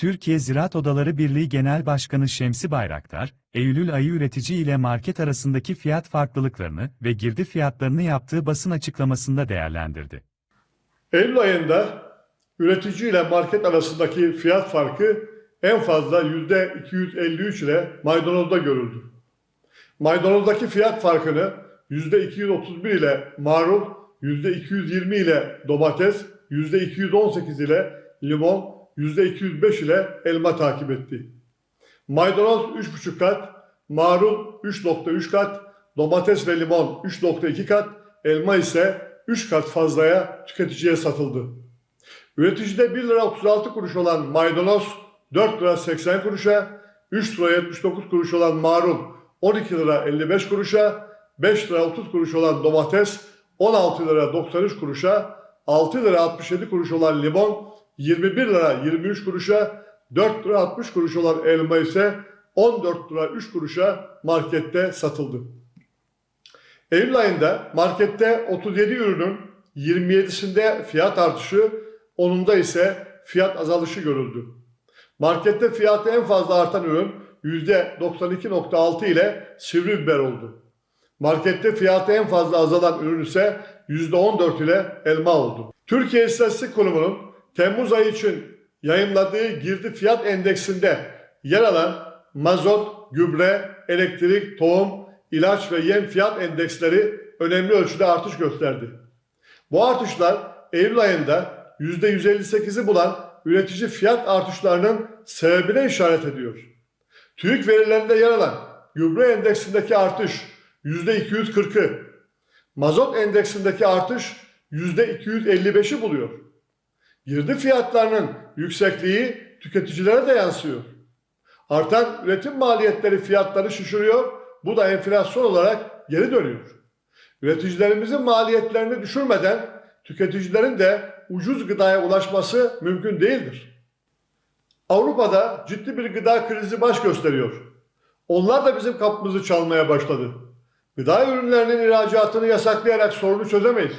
Türkiye Ziraat Odaları Birliği Genel Başkanı Şemsi Bayraktar, Eylül ayı üretici ile market arasındaki fiyat farklılıklarını ve girdi fiyatlarını yaptığı basın açıklamasında değerlendirdi. Eylül ayında üretici ile market arasındaki fiyat farkı en fazla %253 ile maydanozda görüldü. Maydanozdaki fiyat farkını %231 ile marul, %220 ile domates, %218 ile limon, %205 ile elma takip etti. Maydanoz 3,5 kat, marul 3,3 kat, domates ve limon 3,2 kat, elma ise 3 kat fazlaya tüketiciye satıldı. Üreticide 1 lira 36 kuruş olan maydanoz 4 lira 80 kuruşa, 3 lira 79 kuruş olan marul 12 lira 55 kuruşa, 5 lira 30 kuruş olan domates 16 lira 93 kuruşa, 6 lira 67 kuruş olan limon 21 lira 23 kuruşa, 4 lira 60 kuruş olan elma ise 14 lira 3 kuruşa markette satıldı. Eylül ayında markette 37 ürünün 27'sinde fiyat artışı, 10'unda ise fiyat azalışı görüldü. Markette fiyatı en fazla artan ürün %92.6 ile sivri biber oldu. Markette fiyatı en fazla azalan ürün ise %14 ile elma oldu. Türkiye İstatistik Kurumu'nun Temmuz ayı için yayınladığı girdi fiyat endeksinde yer alan mazot, gübre, elektrik, tohum, ilaç ve yem fiyat endeksleri önemli ölçüde artış gösterdi. Bu artışlar Eylül ayında %158'i bulan üretici fiyat artışlarının sebebine işaret ediyor. TÜİK verilerinde yer alan gübre endeksindeki artış %240'ı, mazot endeksindeki artış %255'i buluyor. Girdi fiyatlarının yüksekliği tüketicilere de yansıyor. Artan üretim maliyetleri fiyatları şişiriyor, bu da enflasyon olarak geri dönüyor. Üreticilerimizin maliyetlerini düşürmeden tüketicilerin de ucuz gıdaya ulaşması mümkün değildir. Avrupa'da ciddi bir gıda krizi baş gösteriyor. Onlar da bizim kapımızı çalmaya başladı. Gıda ürünlerinin ihracatını yasaklayarak sorunu çözemeyiz.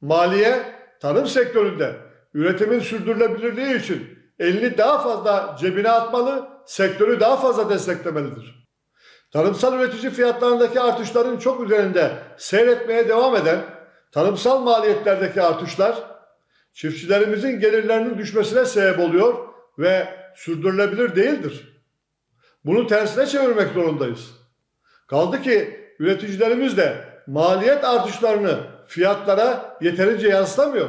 Maliye, tarım sektöründe üretimin sürdürülebilirliği için elini daha fazla cebine atmalı, sektörü daha fazla desteklemelidir. Tarımsal üretici fiyatlarındaki artışların çok üzerinde seyretmeye devam eden tarımsal maliyetlerdeki artışlar çiftçilerimizin gelirlerinin düşmesine sebep oluyor ve sürdürülebilir değildir. Bunu tersine çevirmek zorundayız. Kaldı ki üreticilerimiz de maliyet artışlarını fiyatlara yeterince yansıtamıyor.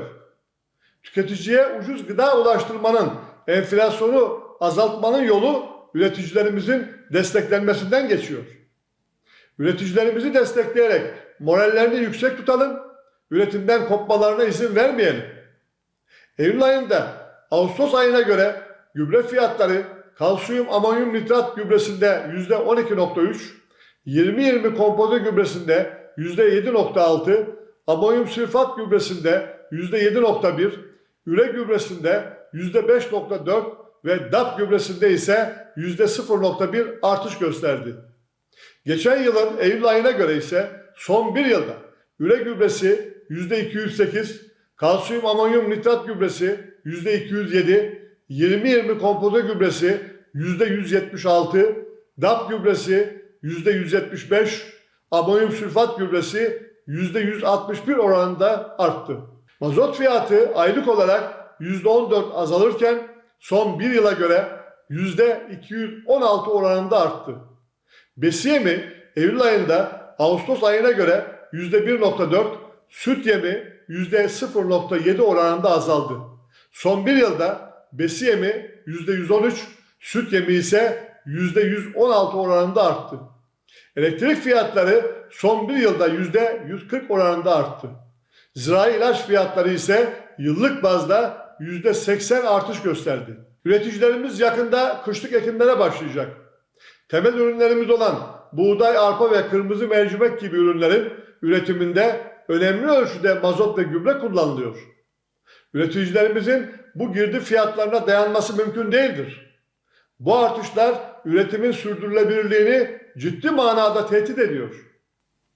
Tüketiciye ucuz gıda ulaştırmanın, enflasyonu azaltmanın yolu üreticilerimizin desteklenmesinden geçiyor. Üreticilerimizi destekleyerek morallerini yüksek tutalım, üretimden kopmalarına izin vermeyelim. Eylül ayında Ağustos ayına göre gübre fiyatları kalsiyum amonyum nitrat gübresinde %12.3, 20-20 kompoze gübresinde %7.6, amonyum sülfat gübresinde %7.1, üre gübresinde %5.4 ve DAP gübresinde ise %0.1 artış gösterdi. Geçen yılın Eylül ayına göre ise son bir yılda üre gübresi %208, kalsiyum amonyum nitrat gübresi %207, 20-20 kompoze gübresi %176, DAP gübresi %175, amonyum sülfat gübresi %161 oranında arttı. Mazot fiyatı aylık olarak %14 azalırken son bir yıla göre %216 oranında arttı. Besiye mi Eylül ayında Ağustos ayına göre %1.4, süt yemi %0.7 oranında azaldı. Son bir yılda besi yemi %113, süt yemi ise %116 oranında arttı. Elektrik fiyatları son bir yılda %140 oranında arttı. Zirai ilaç fiyatları ise yıllık bazda %80 artış gösterdi. Üreticilerimiz yakında kışlık ekimlere başlayacak. Temel ürünlerimiz olan buğday, arpa ve kırmızı mercimek gibi ürünlerin üretiminde önemli ölçüde mazot ve gübre kullanılıyor. Üreticilerimizin bu girdi fiyatlarına dayanması mümkün değildir. Bu artışlar üretimin sürdürülebilirliğini ciddi manada tehdit ediyor.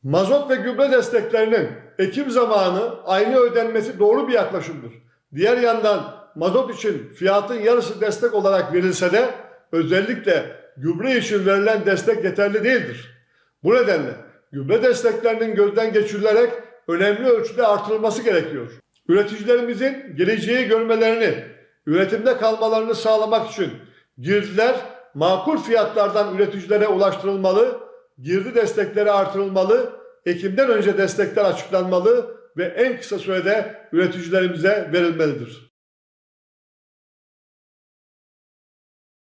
Mazot ve gübre desteklerinin ekim zamanı aynı ödenmesi doğru bir yaklaşımdır. Diğer yandan mazot için fiyatın yarısı destek olarak verilse de özellikle gübre için verilen destek yeterli değildir. Bu nedenle gübre desteklerinin gözden geçirilerek önemli ölçüde artırılması gerekiyor. Üreticilerimizin geleceği görmelerini, üretimde kalmalarını sağlamak için girdiler makul fiyatlardan üreticilere ulaştırılmalı, girdi destekleri artırılmalı, Ekim'den önce destekler açıklanmalı ve en kısa sürede üreticilerimize verilmelidir.